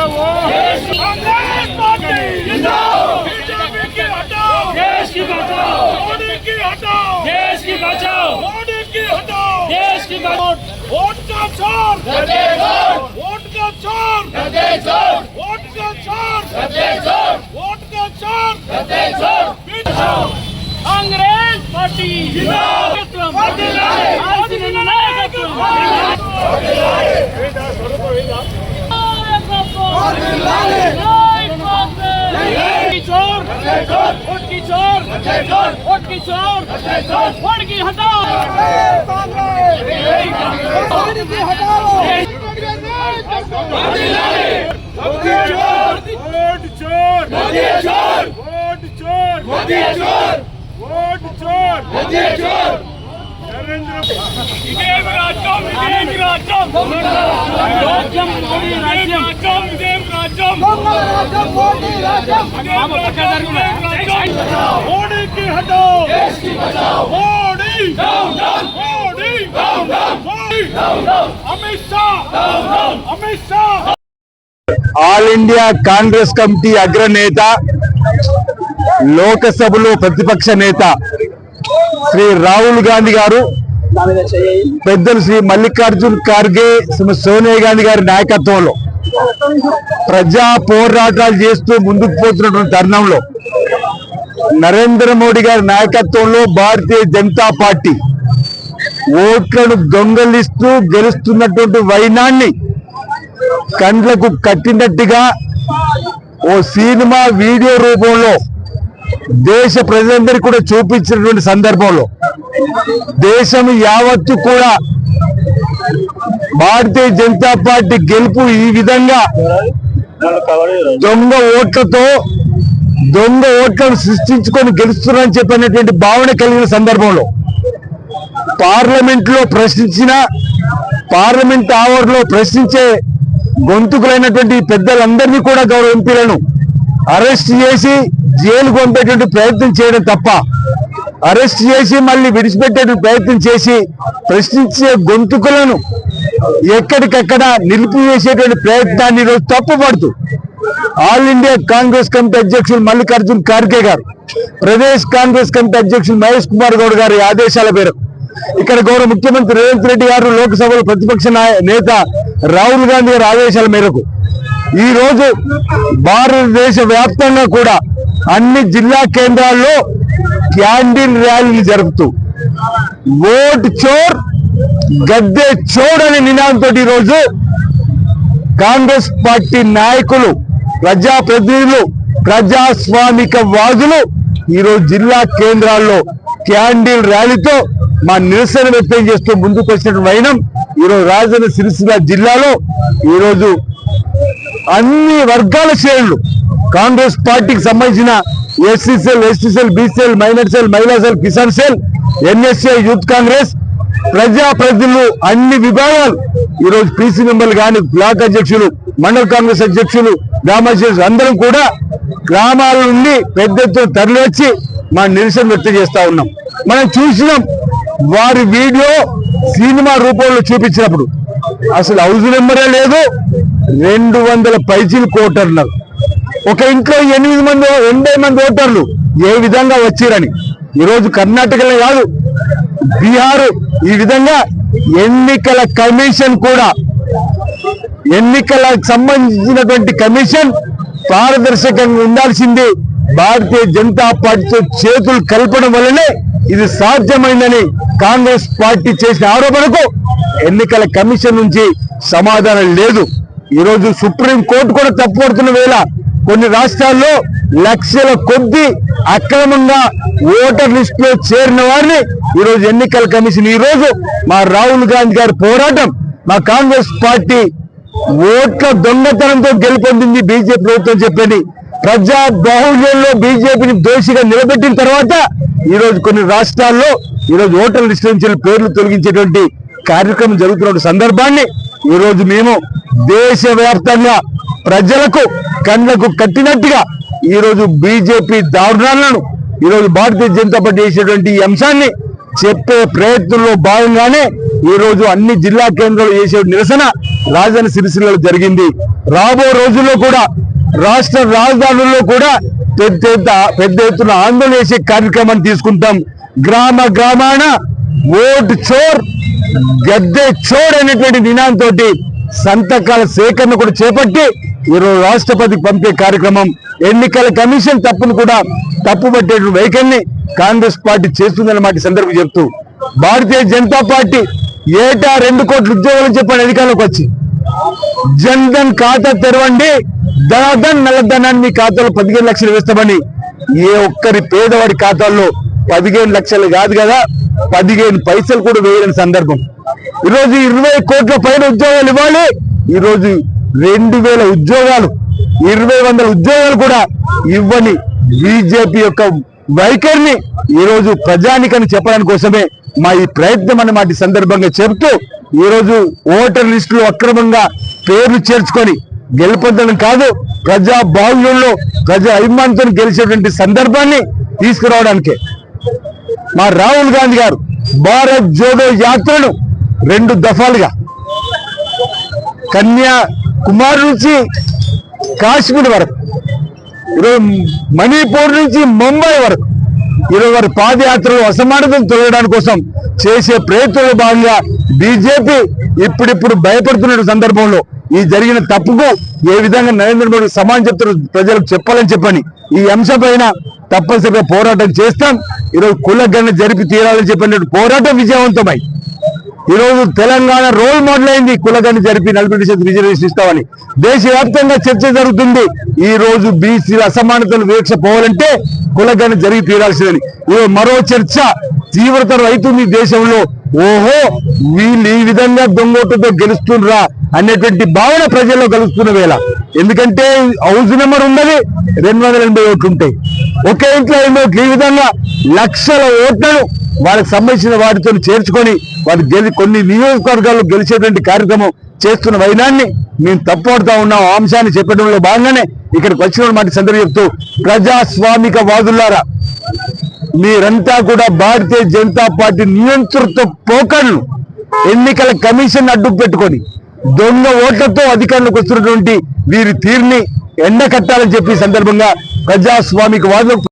हटाओ कांग्रेस पार्टी जिंदाबाद मोदी की हटाओ देश की बचाओ मोदी की हटाओ देश की बचाओ वोट का चोर वोट का चोर वोट का चोर वोट पार्टी चोर मोदी चोर मोदी चोर मोदी चोर ఆల్ ఇండియా కాంగ్రెస్ కమిటీ అగ్రనేత లోకసభలో ప్రతిపక్ష నేత శ్రీ రాహుల్ గాంధీ గారు పెద్దలు శ్రీ మల్లికార్జున్ ఖార్గే సోనియా గాంధీ గారి నాయకత్వంలో ప్రజా పోరాటాలు చేస్తూ ముందుకు పోతున్నటువంటి తరుణంలో నరేంద్ర మోడీ గారి నాయకత్వంలో భారతీయ జనతా పార్టీ ఓట్లను దొంగలిస్తూ గెలుస్తున్నటువంటి వైనాన్ని కండ్లకు కట్టినట్టుగా ఓ సినిమా వీడియో రూపంలో దేశ ప్రజలందరికీ కూడా చూపించినటువంటి సందర్భంలో దేశం యావత్తు కూడా భారతీయ జనతా పార్టీ గెలుపు ఈ విధంగా దొంగ ఓట్లతో దొంగ ఓట్లను సృష్టించుకొని గెలుస్తున్నారని చెప్పినటువంటి భావన కలిగిన సందర్భంలో పార్లమెంట్లో ప్రశ్నించిన పార్లమెంట్ ఆవర్లో ప్రశ్నించే గొంతుకులైనటువంటి పెద్దలందరినీ కూడా గౌరవ ఎంపీలను అరెస్ట్ చేసి జైలు పంపేటువంటి ప్రయత్నం చేయడం తప్ప అరెస్ట్ చేసి మళ్ళీ విడిచిపెట్టే ప్రయత్నం చేసి ప్రశ్నించే గొంతుకులను ఎక్కడికక్కడ నిలిపివేసేటువంటి ప్రయత్నాన్ని ఈరోజు తప్పుపడుతూ ఆల్ ఇండియా కాంగ్రెస్ కమిటీ అధ్యక్షులు మల్లికార్జున్ ఖార్గే గారు ప్రదేశ్ కాంగ్రెస్ కమిటీ అధ్యక్షులు మహేష్ కుమార్ గౌడ్ గారి ఆదేశాల మేరకు ఇక్కడ గౌరవ ముఖ్యమంత్రి రేవంత్ రెడ్డి గారు లోక్సభలో ప్రతిపక్ష నాయ- నేత రాహుల్ గాంధీ గారి ఆదేశాల మేరకు ఈ రోజు భారతదేశ వ్యాప్తంగా కూడా అన్ని జిల్లా కేంద్రాల్లో క్యాండిల్ ర్యాలీలు జరుపుతూ ఓట్ చోర్ గద్దె చోర్ అనే నినాదంతో ఈరోజు రోజు కాంగ్రెస్ పార్టీ నాయకులు ప్రజాప్రతినిధులు ప్రజాస్వామిక వాదులు ఈరోజు జిల్లా కేంద్రాల్లో క్యాండిల్ ర్యాలీతో మా నిరసన వ్యక్తం చేస్తూ ముందుకు వచ్చిన వైనం ఈరోజు రాజధాని సిరిసిల్ల జిల్లాలో ఈరోజు అన్ని వర్గాల శ్రేణులు. కాంగ్రెస్ పార్టీకి సంబంధించిన ఎస్సీ సెల్ ఎస్టీ సెల్ బీసీఎల్ మైనర్ సెల్ మహిళా cell Kisan cell NSA youth Congress ప్రజాప్రతినిధులు అన్ని విభాగాలు. ఈరోజు పీసీ మెంబర్లు కానీ బ్లాక్ అధ్యక్షులు మండల కాంగ్రెస్ అధ్యక్షులు గ్రామాధ్యక్షులు అందరం కూడా గ్రామాల నుండి పెద్ద ఎత్తున తరలివచ్చి మా నిరసన వ్యక్తం చేస్తా ఉన్నాం. మనం చూసినాం వారి వీడియో సినిమా రూపంలో చూపించినప్పుడు. అసలు హౌస్ నెంబరే లేదు రెండు వందల పైచీలు కోటర్న్నారు ఒక ఇంట్లో ఎనిమిది మంది ఎనభై మంది ఓటర్లు ఏ విధంగా వచ్చిరని. ఈరోజు కర్ణాటకలో కాదు బీహారు ఈ విధంగా ఎన్నికల కమిషన్ కూడా ఎన్నికలకు సంబంధించినటువంటి కమిషన్ పారదర్శకంగా ఉండాల్సింది భారతీయ జనతా పార్టీతో చేతులు కలపడం వల్లనే ఇది సాధ్యమైందని కాంగ్రెస్ పార్టీ చేసిన ఆరోపణకు ఎన్నికల కమిషన్ నుంచి సమాధానం లేదు. ఈరోజు సుప్రీం కోర్టు కూడా తప్పుపడుతున్న వేళ కొన్ని రాష్ట్రాల్లో లక్షల కొద్ది అక్రమంగా ఓటర్ లిస్ట్లో చేరిన వారిని ఈరోజు ఎన్నికల కమిషన్ ఈరోజు మా రాహుల్ గాంధీ గారి పోరాటం మా కాంగ్రెస్ పార్టీ ఓట్ల దొంగతనంతో గెలుపొందింది బీజేపీ ప్రభుత్వం చెప్పండి. ప్రజా బాహుళ్యంలో బీజేపీని దోషిగా నిలబెట్టిన తర్వాత ఈరోజు కొన్ని రాష్ట్రాల్లో ఈ రోజు ఓటర్ లిస్ట్ నుంచి పేర్లు తొలగించేటువంటి కార్యక్రమం జరుగుతున్న సందర్భాన్ని ఈరోజు మేము దేశవ్యాప్తంగా ప్రజలకు కళ్ళకు కట్టినట్టుగా ఈరోజు బీజేపీ దారుణాలను ఈరోజు భారతీయ జనతా పార్టీ చేసేటువంటి ఈ అంశాన్ని చెప్పే ప్రయత్నంలో భాగంగానే ఈరోజు అన్ని జిల్లా కేంద్రాలు చేసే నిరసన రాజధాని సిరిసిల్లలో జరిగింది. రాబో రోజుల్లో కూడా రాష్ట్ర రాజధానుల్లో కూడా పెద్ద ఎత్త- పెద్ద ఎత్తున ఆందోళన చేసే కార్యక్రమాన్ని తీసుకుంటాం. గ్రామ గ్రామాన ఓటు చోర్ గద్దె చోడ్ అనేటువంటి నినాదంతో సంతకాల సేకరణ కూడా చేపట్టి ఈరోజు రాష్ట్రపతికి పంపే కార్యక్రమం ఎన్నికల కమిషన్ తప్పును కూడా తప్పుపట్టే వైఖరిని కాంగ్రెస్ పార్టీ చేస్తుందని మాట సందర్భం చెప్తూ భారతీయ జనతా పార్టీ ఏటా రెండు కోట్ల ఉద్యోగాలు చెప్పాడు అధికారంలోకి వచ్చి జన్ ధన్ ఖాతా తెరవండి ధనధన్ నల్లధనాన్ని మీ ఖాతాలో పదిహేను లక్షలు వేస్తామని ఏ ఒక్కరి పేదవాడి ఖాతాల్లో పదిహేను లక్షలు కాదు కదా పదిహేను పైసలు కూడా వేయని సందర్భం. ఈరోజు ఇరవై కోట్ల పైన ఉద్యోగాలు ఇవ్వాలి. ఈరోజు రెండు వేల ఉద్యోగాలు ఇరవై వందల ఉద్యోగాలు కూడా ఇవ్వని బీజేపీ యొక్క వైఖరిని ఈరోజు ప్రజానికని చెప్పడానికి కోసమే మా ఈ ప్రయత్నం అన్నమాట మాటి సందర్భంగా చెప్తూ ఈరోజు ఓటర్ లిస్టులు అక్రమంగా పేర్లు చేర్చుకొని గెలుపొందడం కాదు ప్రజా బాహుళ్యంలో ప్రజా అభిమానంతో గెలిచేటువంటి సందర్భాన్ని తీసుకురావడానికే మా రాహుల్ గాంధీ గారు భారత్ జోడో యాత్రను రెండు దఫాలుగా కన్యాకుమారి నుంచి కాశ్మీర్ వరకు ఈరోజు మణిపూర్ నుంచి ముంబై వరకు ఈరోజు వారి పాదయాత్రలు అసమానతను తొలగడానికి కోసం చేసే ప్రయత్నంలో భాగంగా బీజేపీ ఇప్పుడిప్పుడు భయపడుతున్న సందర్భంలో ఈ జరిగిన తప్పుకు ఏ విధంగా నరేంద్ర మోడీ సమానం చెప్తున్న ప్రజలకు చెప్పాలని చెప్పని ఈ అంశం పైన తప్పనిసరిగా పోరాటం చేస్తాం. ఈరోజు కులగన్న జరిపి తీరాలని చెప్పినట్టు పోరాటం విజయవంతమై ఈరోజు తెలంగాణ రోల్ మోడల్ అయింది కులగని జరిపి నలభై శాతం రిజర్వేషన్ ఇస్తామని. దేశవ్యాప్తంగా చర్చ జరుగుతుంది. ఈ రోజు బీసీల అసమానతలు వీక్ష పోవాలంటే కులగని జరిగి తీరాల్సిందని. మరో చర్చ తీవ్రతరం అవుతుంది దేశంలో. ఓహో వీళ్ళు ఈ విధంగా దొంగోటుతో గెలుస్తుండ్రా? అనేటువంటి భావన ప్రజల్లో కలుస్తున్న వేళ. ఎందుకంటే హౌస్ నెంబర్ ఉన్నది రెండు వందల ఎనభై ఓట్లు ఉంటాయి. ఒకే ఇంట్లో ఎనభై ఓట్లు ఈ విధంగా లక్షల ఓట్లను వాళ్ళకి సంబంధించిన వాటితో చేర్చుకొని వారు గెలి కొన్ని నియోజకవర్గాల్లో గెలిచేటువంటి కార్యక్రమం చేస్తున్న వైనాన్ని మేము తప్పడుతా ఉన్నాం. అంశాన్ని చెప్పడంలో భాగంగానే ఇక్కడికి వచ్చిన మాట సందర్భం చెప్తూ ప్రజాస్వామిక వాదులారా మీరంతా కూడా భారతీయ జనతా పార్టీ నియంతృత్వ పోకడను ఎన్నికల కమిషన్ అడ్డు పెట్టుకొని దొంగ ఓట్లతో అధికారంలోకి వస్తున్నటువంటి వీరి తీరుని ఎండకట్టాలని చెప్పి సందర్భంగా ప్రజాస్వామిక వాదులకు